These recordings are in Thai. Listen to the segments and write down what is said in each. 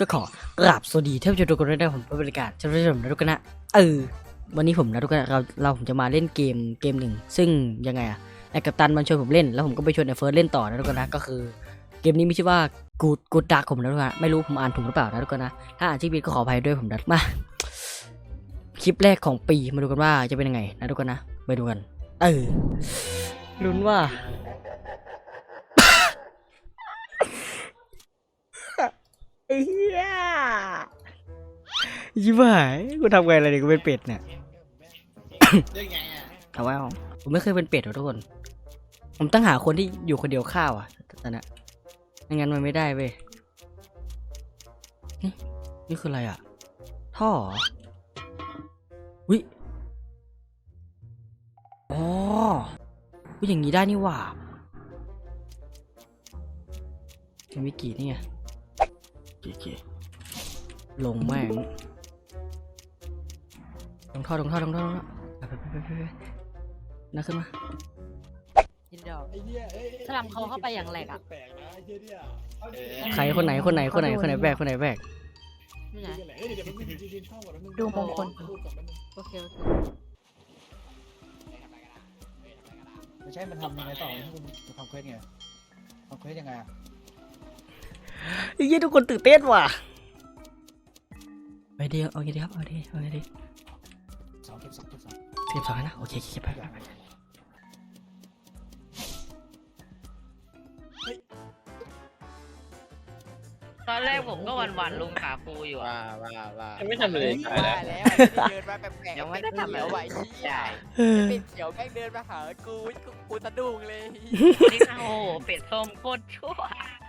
ก็ขอกราบสวัสดีท่านผู้ชมทุกคนด้วยนะผมเป็นบริการท่านผู้ชมนะทุกคนนะเออวันนี้ผมนะทุกคนเราเราผมจะมาเล่นเกมเกมหนึ่ง ซึ่งยังไงอะไอ้กัปตันมันชวนผมเล่นแล้วผมก็ไปชวนไอ้เฟิร์สเล่นต่อนะทุกคนนะก็คือเกมนี้มีชื่อว่ากูดกูดดักผมนะทุกคนไม่รู้ผมอ่านถูกหรือเปล่านะทุกคนนะถ้าอ่านชื่อผิดก็ขออภัยด้วยผมนะมาคลิปแรกของปีมาดูกันว่าจะเป็นยังไงนะทุกคนนะไปดูกัน เออลุ้นว่า ไอ้เหี้ยยิ้มหายกูทำไงอะไรเนี่ยกูเป็นเป็ดเนี่ยได้ไงอะเอาไว้เอาผมไม่เคยเป็นเป็ดหรอกทุกคน ผมต้องหาคนที่อยู่คนเดียวข้าวอะตอนนั้นไม่งั้นมันไม่ได้เว้ยนี่นี่คืออะไรอะ ท่อเหรอวิอ๋อวิอย่างนี้ได้นี่หว่าเป็นวิกินี่ไง โอเคๆลงแม่งลงท่อลงท่อลงท่อลงท่อไปไปไปไปไปน่าขึ้นมายินดีออก ไอ้เหี้ยเอ้ยสลัมเขาเข้าไปอย่างแรกอะ แปลกนะไอ้เหี้ยเนี่ยใครคนไหนคนไหนคนไหนคนไหนแบกคนไหนแบกนี่ไง เอ้ยเดี๋ยวมันมีดินช่องก่อนแล้วมึดูมงคล พูดก่อนแป๊บนึงโอเคโอเคไม่ใช่ มันทำยังไงต่อที่คุณจะทำเควสไงทำเควสยังไงอะ ยทุกคนตื่นเต้นว่ะไปเดียวเอาไงดีครับเอาดีเอาไงดีสองเก็บสองเก็บสองเทียบสองนะโอเคโอเคไปไปไป ตอนแรกผมก็หวันๆลุงขาฟูอยู่อะ ว่าว่าว่ายังไม่ทำอะไรเลยตายแล้วแล้วเดินมาแปลกๆยังไม่ได้ทำอะไร เขียวไหวใช่เออเป็นเขียวแม่งเดินมาหากูกูกูสะดุ้งเลยนี่โอ้โหเป็ดส้มโคตรชั่ว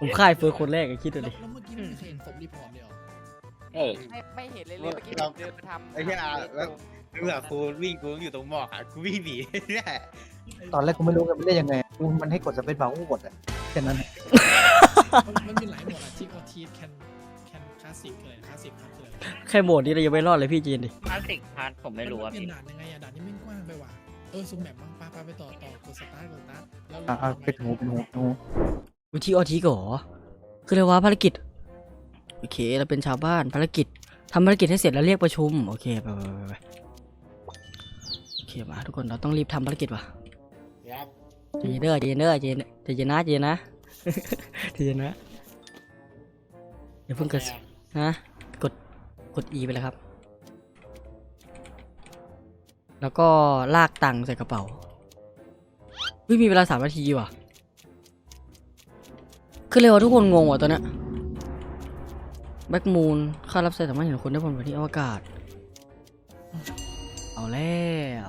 ผมค่ายเฟิร์สคนแรกอะคิดดูดิ แล้วเมื่อกี้ไม่มีใครเห็นศพรีพอร์ตเลยเหรอเออไม่ไม่เห็นเลยเลยเมื่อกี้ผมเดินมาทำไอ้เหี้ยอะแล้ว เมื่อกูวิ่งกูอยู่ตรงหมอกอะกูวิ่งหนีเนี่ยตอนแรกกูไม่รู้กันมันได้ยังไงกูมันให้กดสเปซบาร์กูกดอะแค่นั้นมัน มันมีหลายโหมดอะที่เขาทีสแคนแคนคลาสสิกคืออะไรคลาสสิกครับคืออะไรแค่โหมดนี้เรายังไม่รอดเลยพี่จีนดิ คลาสสิกพาร์ทผมไม่รู้ว่าอะเปลี่ยพี่นด่านยังไงอะด่านนี้แม่งกว้างไปว่ะเออซูมแมปบ้างปาปาไปต่อต่อกดสตาร์ทกดสตาร์ทแล้วอะอะเป็นหูเป็นหูเป็นหูวิธีออทีก่อคืออะไรวะภารกิจ โอเคเราเป็นชาวบ้านภารกิจทำภารกิจให้เสร็จแล้วเรียกประชุม โอเคไปไปไปไปโอเคมาทุกคนเราต้องรีบทำภารกิจว่ะครับใจเย็นเด้อใจเย็นเด้อใจเย็นใจเย็นนะใจเย็นนะ ใจเย็นนะอย่าเพิ่งกระฮะกดกด E ไปเลยครับ แล้วก็ลากตังค์ใส่กระเป๋าเฮ้ยมีเวลาสามนาทีว่ะคือเร็วอะทุกคนงงว่ะตอนเนี้ยแบ็กมูนค่ารับใช้สามารถเห็นคนได้บนพื้นที่อวกาศ เอาแล้ว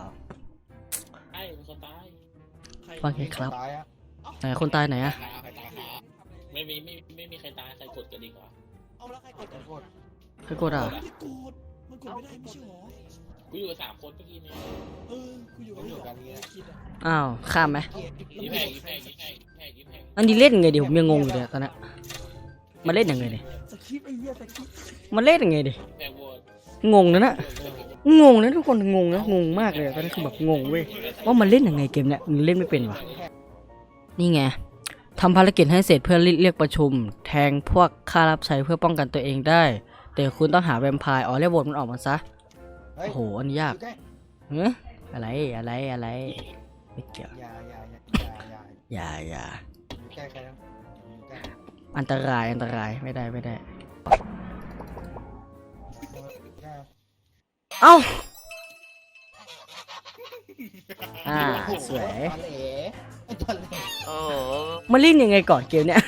ไอ้คนตายว่าไงครับตายอะไหนคนตายไหนอะ ไม่มีไม่ไม่มีใครตายใครกดกันดีกว่าเอาแล้วใครกดกดใครกดอะไม่ได้กดมันกดไม่ได้ไม่ใช่หรอกูอยู่กับสามคนเมื่อกี้เนี่ยเออกูอยู่กับนี่กันเนี่ยคิดอะอ้าวข้ามไหมยิ้มแพงยิ้มแพงยิ้มแพงยิ้มแพงยิ้มแพงอันนี้เล่นยังไงดิผมยังงงอยู่เลยอะตอนเนี้ยมันเล่นยังไงดิสคริปต์ไอ้เหี้ยสคริปต์มันเล่นยังไงดิแพงโหวตงงนะนะงงนะทุกคนงงนะงงมากเลยอะตอนนี้คือแบบงงเว้ยว่ามันเล่นยังไงเกมเนี้ยมันเล่นไม่เป็นวะนี่ไง ทำภารกิจให้เสร็จเพื่อเรียกประชุม แทงพวกค่ารับใช้เพื่อป้องกันตัวเองได้ แต่คุณต้องหาแวมไพร์อ๋อเรียกบทมันออกมาซะเฮ้ยโอ้โหอันนี้ยากอยู่ใกล้เฮ้ยอะไรอะไรอะไรไม่เกี่ยวอย่าอย่าอย่าอย่าอย่าอย่าอย่าอยู่ใกล้ใครนะอยู่ใกล้อันตรายอันตรายไม่ได้ไม่ได้ใกล้เอ้าอ่าสวย ตอนเหล่ไอ้ตอนเหล่โอ้โหมาเล่นยังไงก่อนเกมเนี้ย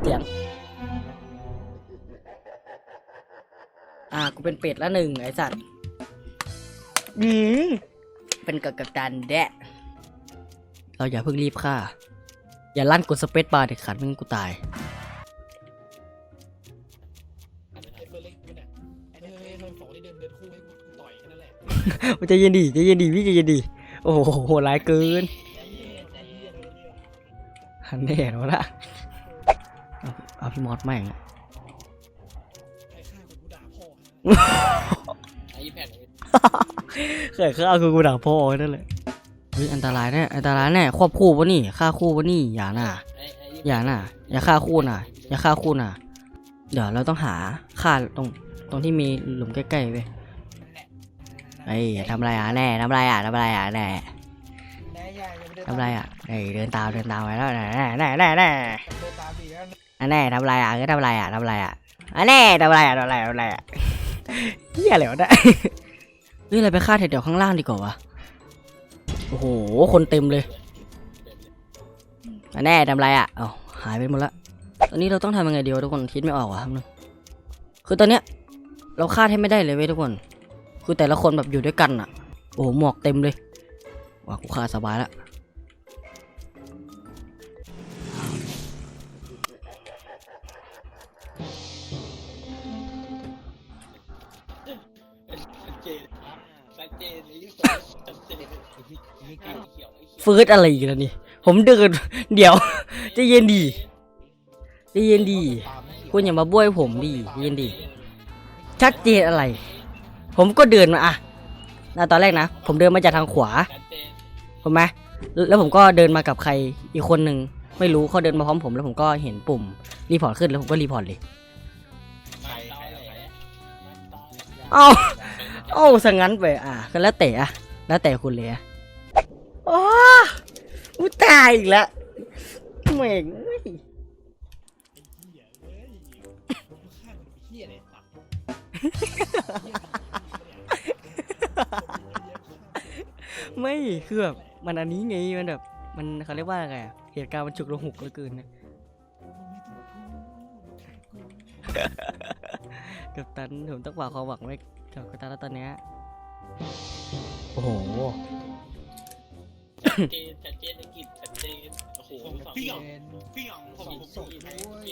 เสียง อ่า กูเป็นเป็ดละหนึ่งไอ้สัตว์อืมเป็นกับกับดันแดะ เราอย่าเพิ่งรีบฆ่า อย่าลั่นกดสเปซบาร์เด็ดขาดไม่งั้นกูตายไอ้เฟอร์เล็กอยู่เนี่ยไอ้เนี่ยไอ้คนสองที่เดินเดินคู่ให้กูต่อยแค่นั้นแหละมันจะเย็นดีใจะเย็นดีพี่ใจะเย็นดี โอ้โหโหดร้ายเกิน ฮันแน่แล้วละเอาเอาพี่มอสแม่งอะใครฆ่ากูกูด่าพ่อไอ้ยิ้มแพงเคยฆ่าคือกูด่าพ่อไว้นั่นแหละเฮ้ยอันตรายแน่อันตรายแน่ควบคู่ปะนี่ฆ่าคู่ปะนี่อย่าน่ะไอ้ไอ้อย่าน่ะ อย่าฆ่าคู่น่ะ อย่าฆ่าคู่น่ะ เดี๋ยวเราต้องหาค่าตรงตรงที่มีหลุมใกล้ๆไปเฮ้ยอย่าทำอะไรอะแน่ทำอะไรอะทำอะไรอะแน่ ทำไรอะเฮ้ยเดินตามเดินตามไปแล้วแน่แน่แน่แน่แน่เดินตามดีแล้วอันแน่ทำไรอะก็ทำไรอะทำไรอะอันแน่ทำไรอะทำไรทำไรอะเฮียอะไรวะเนี่ยเฮ้ยอะไรไปฆ่าแถวๆข้างล่างดีกว่าวะโอ้โหคนเต็มเลยอันแน่ทำไรอะเอ้าหายไปหมดละตอนนี้เราต้องทำยังไงเดียวทุกคนคิดไม่ออกว่ะครับนึงคือตอนเนี้ยเราฆ่าให้ไม่ได้เลยเว้ยทุกคน คือแต่ละคนแบบอยู่ด้วยกันอะ โอ้โหหมอกเต็มเลย ว่ากูฆ่าสบายละ ฟืดอะไรกันนี่ ผมเดินเดี๋ยวจะเย็นดีจะเย็นดี คุณอย่ามาบ้วยผมดีเย็นดี ชัดเจนอะไร ผมก็เดินมาอะแล้วตอนแรกนะ ผมเดินมาจากทางขวาชัดเจนถูกไหมแล้วผมก็เดินมากับใครอีกคนหนึ่งไม่รู้เขาเดินมาพร้อมผมแล้วผมก็เห็นปุ่มรีพอร์ตขึ้นแล้วผมก็รีพอร์ตเลยเอ้าเอ้าสังงั้นไปอะก็แล้วแต่อะแล้วแต่คุณเลยอะ อ้าอุยตายอีกแล้วแม่งเอ้ยเหี้ยเอ้ยข้างมันเหี้ยเลยสัตว์ไม่คือแบบมันอันนี้ไงมันแบบมันเขาเรียกว่าอะไรอะเหตุการณ์มันฉุกระหุกเหลือเกินนะกับตันผมต้องฝากความหวังไว้กับกับตันแล้วตอนเนี้ยโอ้โห ชัดเจนชัดเจนในกิจชัดเจนโอ้โหพี่หยองพี่หยองผมสองผมศพด้วย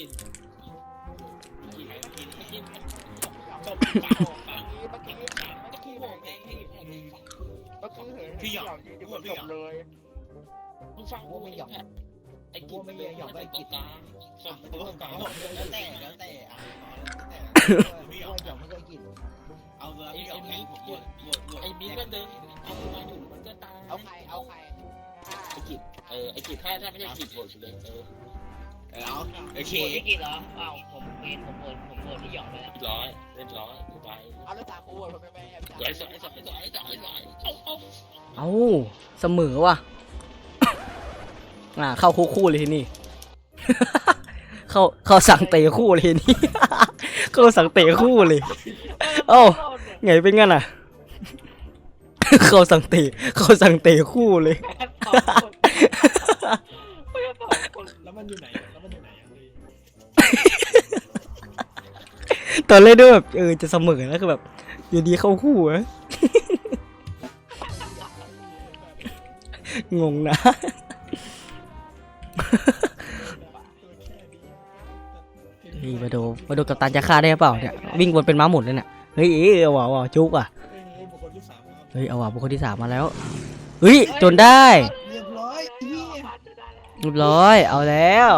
กิจกิจกิจกิจจบเมื่อกี้เมื่อกี้เมื่อกี้โหแม่งให้แพ้เมื่อกี้เห็นพี่หยองยืนอยู่บเลยมึงฟังกูไม่หยอกไอ้กิจไม่หยอกได้กิจกลางสมบูรณ์กลางแล้วแต่แล้วแต่อะพี่หยองหยองไม่เคยกินเอาเลยไอ้พี่หยไอ้องมีให้ผมกบวดชบวชบวชไอ้มีก็เดินเอามาอยู่มันก็ตายเอาใครเอาใคร ไอ้กิจเออไอ้กิจถ้าถ้าไม่ใช่กิจโหวตเลยเออเอาโอเคโหวตพี่กิจเหรออ้าวผมเห็นผมโหวตผมโหวตพี่หยองไปแล้วร้อยเล่นร้อยไปเอาแล้วสาคูอะผมไม่ไม่ไม่สวยสวยสวยสวยสวยสวยเอาเอาเอ้าเสมอว่ะ อ่า เข้าคู่คู่เลยทีนี่ เข้าเข้าสั่งเตะคู่เลยทีนี่ เข้าสั่งเตะคู่เลย เอ้าไงเป็นงั้นอะ เข้าสั่งเตะเข้าสั่งเตะคู่เลยแล้วมันอยู่ไหนแล้วมันอยู่ไหนอะเฮ้ยตอนเล่นด้วยแบบเออจะเสมอแล้วคือแบบ อยู่ดีเข้าคู่อะ งงนะ นี่มาดูมาดูกับตันจะฆ่าได้หรือเปล่าเนี่ย วิ่งวนเป็นม้าหมุนเลยเนี่ยเฮ้ยเอ้ยเอาว่ะเอาว่ะจุกอะ เฮ้ยเอาว่ะบุคคลที่สามมาแล้วเฮ้ยจนได้เรียบร้อยเฮียเรียบร้อยเอาแล้ว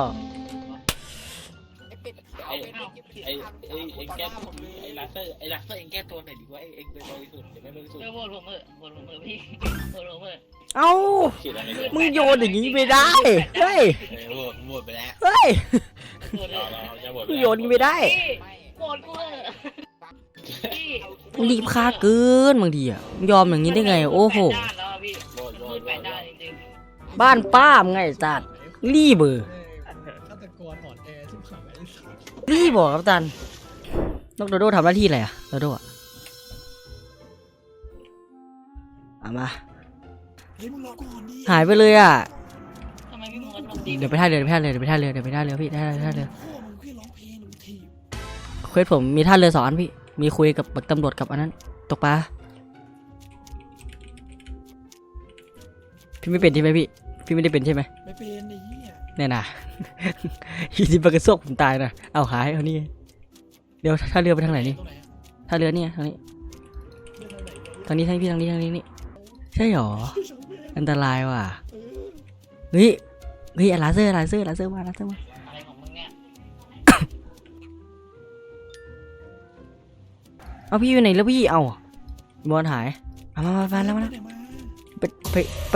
ไอ้เอาเป็ดไอ้ไอ้เองแก้ตัวไอ้ลัสเตอร์ไอ้ลัสเตอร์เองแก้ตัวหน่อยดีกว่าไอ้เองเป็นบริสุทธิ์หรือไม่บริสุทธิ์เออโหวตผมเถอะโหวตผมเถอะพี่โหวตผมเถอะเอ้ามึงโยนอย่างนี้ไม่ได้เฮ้ยเออโหวตโหวตไปแล้วเฮ้ยโหวตเลยมึงโยนไม่ได้พี่ไม่โหวตกูเถอะพี่ รีบฆ่าเกินบางทีอะมึงยอมอย่างนี้ได้ไง โอ้โหแปดด้านแล้วอะพี่หมดหมมืดดหมแปดดด้านจริงบ้านป้ามไงไอ้สัตว์รีบเบอร์ฆาตกรอ่อนแอชิบหายไอ้สัสรีบบอกครับตันนกโดโดทำหน้าที่อะไรอะโดโดอะเอามา เฮ้ยมึงรอก่อนดิหายไปเลยอะ ๆทำไมพี่มึงก็ทำดีเดี๋ยวไปท่าเรือเดี๋ยวไปท่าเรือเดี๋ยวไปท่าเรือเดี๋ยวไปท่าเรือพี่ท่าเรือท่าเรือพ่อมึงแค่ร้องเพลงมึงถีบเควสผมมีท่าเรือสองอันพี่ มีคุยกับตำรวจกับอันนั้น ตกปลาพี่ไม่เป็นใช่ไหมพี่ พี่ไม่ได้เป็นใช่ไหมไม่เป็นไอ้เหี้ยเนี่ยนะอีที่ปากระซกผมตายนะเอาหายเอานี่เดี๋ยวท่าเรือไปทางไหนนี่ตรงไหนอะท่าเรือเนี่ยทางนี้เรื่องอะไรเนี่ยทางนี้ทางนี้พี่ทางนี้ทางนี้นี่ใช่หรอช่างแม่งอันตรายว่ะเออเฮ้ยเฮ้ยลาเซอร์ลาเซอร์ลาเซอร์มาลาเซอร์มา เอาพี่อยู่ไหนแล้วพี่เอาบอลหายเอามามามาแล้วมาแล้วไหนมาไปไปไป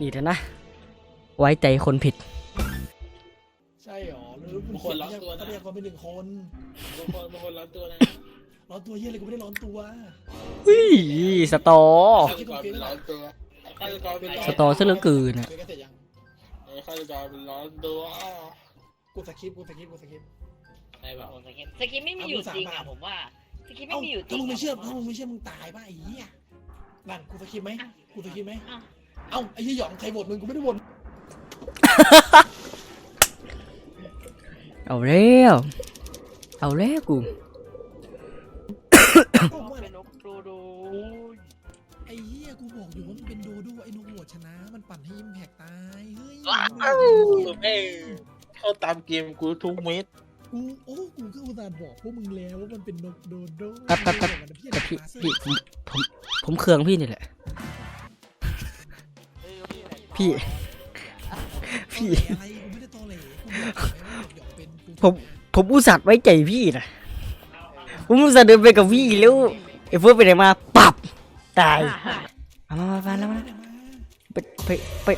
นี่เถอะนะ ไว้ใจคนผิด ใช่หรอหรือมึงเขียนทรัพยากรทรัพยากรเป็นหนึ่งคนบางคนบางคนร้อนตัวนะร้อนตัวเยี่ยอะไรกูไม่ได้ร้อนตัวเฮ้ยสตอฆาตกรเป็นร้อนตัวฆาตกรเป็นร้อนสตอซะเหลือเกินอะ เคยกันเสร็จยังฆาตกรเป็นร้อนตัวกูสคริปต์กูสคริปต์กูสคริปต์ใช่ป่ะโอ้สกิปสกิปไม่มีอยู่จริงอะผมว่าสกิปไม่เอ้ามีอยู่จริถ้างมึงไม่อะเชื่อถ้ามึงไม่เชื่อมึงตายป่ะไอ้เหี้ยนั่นกูสคริปต์ไหมกูสคริปต์ไหมอ้าวเอ้าไอ้เหี้ยหยองใครโหวตมึงกูไม่ได้โหวตเอาแล้วเอาแล้วกู กูบอกอยู่ว่ามันเป็นโดโดไอ้นกหัวชนะ มันปั่นให้อิมแพกตาย เฮ้ยแม่เข้าตามเกมกูทุกเม็ดกูโอ้กูก็อุตส่าห์บอกพวกมึงแล้วว่ามันเป็นนกโดโดแป๊บแป๊บแป๊บแต่พี่พี่ผมผมผมเคืองพี่นี่แหละ พี่ พี่ อะไรกูไม่ได้ตอเหล่กูบอกแล้วว่าหยองเป็นกูผม ผมอุตส่าห์ไว้ใจพี่นะผมอุตส่าห์เดินไปกับพี่แล้วไอ้เฟิร์สไปไหนมาปับตายเอา มามามาแล้วมาไปไปไป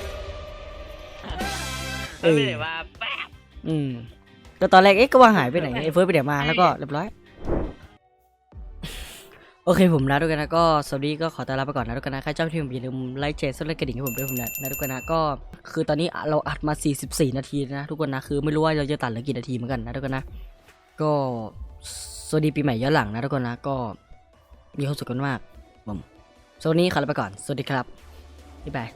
เออไม่ได้ว่าแป๊บอืมก็ตอนแรกเอ๊ะก็ว่าหายไปไหนไอ้เฟิร์สไปไหนมาแล้วก็เรียบร้อย โอเคผมนะทุกคนนะก็สวัสดีก็ขอต้อนรับไปก่อนนะทุกคนนะใครชอบที่ผมอย่าลืมไลค์แชร์ซับสไครต์กระดิ่งให้ผมด้วยผมนะนะทุกคนนะก็คือตอนนี้เราอัดมา 44 นาทีนะทุกคนนะคือไม่รู้ว่าเราจะตัดเหลือกี่นาทีเหมือนกันนะทุกคนนะก็สวัสดีปีใหม่ย้อนหลังนะทุกคนนะก็มีความสุขกันมาก ผมสวัสดีขอลาไปก่อน สวัสดีครับบ๊ายบาย